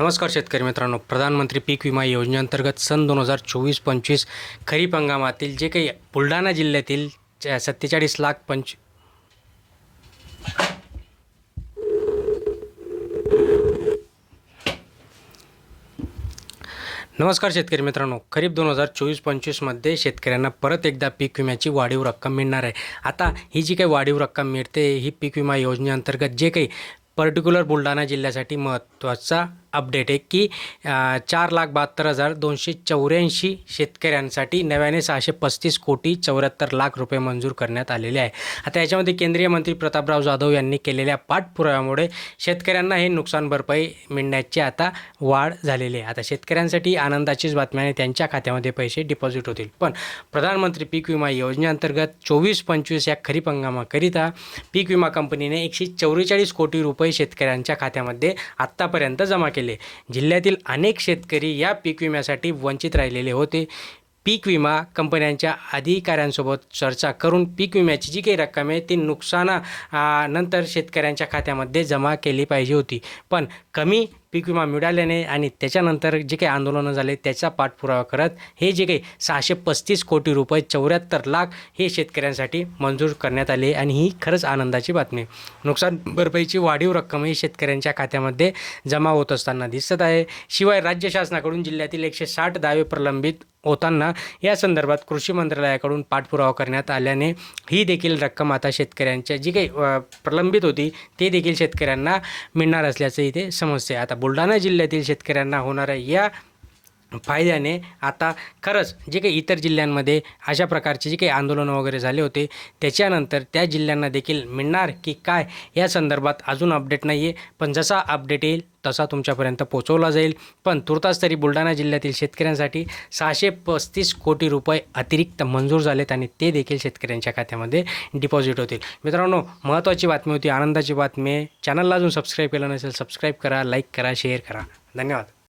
नमस्कार शेतकरी मित्रांनो. प्रधानमंत्री पीक विमा योजनेअंतर्गत सन दोन हजार चोवीस पंचवीस खरीप हंगामातील जे काही बुलढाणा जिल्ह्यातील सत्तेचाळीस लाख पंच नमस्कार शेतकरी मित्रांनो. खरीप दोन हजार चोवीस पंचवीसमध्ये शेतकऱ्यांना परत एकदा पीक विम्याची वाढीव रक्कम मिळणार आहे. आता ही जी काही वाढीव रक्कम मिळते ही पीक विमा योजनेअंतर्गत जे काही पर्टिक्युलर बुलढाणा जिल्ह्यासाठी महत्त्वाचा अपडेट आहे की चार लाख बहात्तर हजार दोनशे चौऱ्याऐंशी शेतकऱ्यांसाठी नव्याने सहाशे पस्तीस कोटी चौऱ्याहत्तर लाख रुपये मंजूर करण्यात आलेले आहे. आता याच्यामध्ये केंद्रीय मंत्री प्रतापराव जाधव यांनी केलेल्या पाठपुराव्यामुळे शेतकऱ्यांना हे नुकसान भरपाई मिळण्याची आता वाढ झालेली आहे. आता शेतकऱ्यांसाठी आनंदाचीच बातमी आणि त्यांच्या खात्यामध्ये पैसे डिपॉझिट होतील. पण प्रधानमंत्री पीक विमा योजनेअंतर्गत चोवीस पंचवीस या खरीप हंगामाकरिता पीक विमा कंपनीने एकशे चौवेचाळीस कोटी रुपये शेतकऱ्यांच्या खात्यामध्ये आत्तापर्यंत जमा केले केले. जिल्ह्यातील अनेक शेतकरी या पीक विम्यासाठी वंचित राहिलेले होते. पीक विमा कंपन्यांच्या अधिकाऱ्यांसोबत चर्चा करून पीक विम्याची जी काही रक्कम आहे ती नुकसाना नंतर शेतकऱ्यांच्या खात्यामध्ये जमा केली पाहिजे होती. पण कमी पीक विमा मिळाल्याने आणि त्याच्यानंतर जे काही आंदोलनं झाले त्याचा पाठपुरावा करत हे जे काही सहाशे पस्तीस कोटी रुपये चौऱ्याहत्तर लाख हे शेतकऱ्यांसाठी मंजूर करण्यात आले आणि ही खरंच आनंदाची बातमी. नुकसान भरपाईची वाढीव रक्कम ही शेतकऱ्यांच्या खात्यामध्ये जमा होत असताना दिसत आहे. शिवाय राज्य शासनाकडून जिल्ह्यातील एकशे साठ दावे प्रलंबित होताना या संदर्भात कृषी मंत्रालयाकडून पाठपुरावा करण्यात आल्याने ही देखील रक्कम आता शेतकऱ्यांच्या जी काही प्रलंबित होती ते देखील शेतकऱ्यांना मिळणार असल्याचं इथे समजते आता बुलढाणा जिल्ह्यातील शेतकऱ्यांना होणाऱ्या या फायद्याने आता खरंच जे काही इतर जिल्ह्यांमध्ये अशा प्रकारचे जे काही आंदोलनं वगैरे झाले होते त्याच्यानंतर त्या जिल्ह्यांना देखील मिळणार की काय या संदर्भात अजून अपडेट नाही आहे पण जसा अपडेट येईल तसा तुमच्यापर्यंत पोचवला जाईल. पण तुर्तास तरी बुलढाणा जिल्ह्यातील शेतकऱ्यांसाठी सहाशे पस्तीस कोटी रुपये अतिरिक्त मंजूर झालेत आणि ते देखील शेतकऱ्यांच्या खात्यामध्ये डिपॉझिट होतील. मित्रांनो महत्त्वाची बातमी होती आनंदाची बातमी आहे. चॅनलला अजून सबस्क्राईब केलं नसेल सबस्क्राईब करा लाईक करा शेअर करा. धन्यवाद.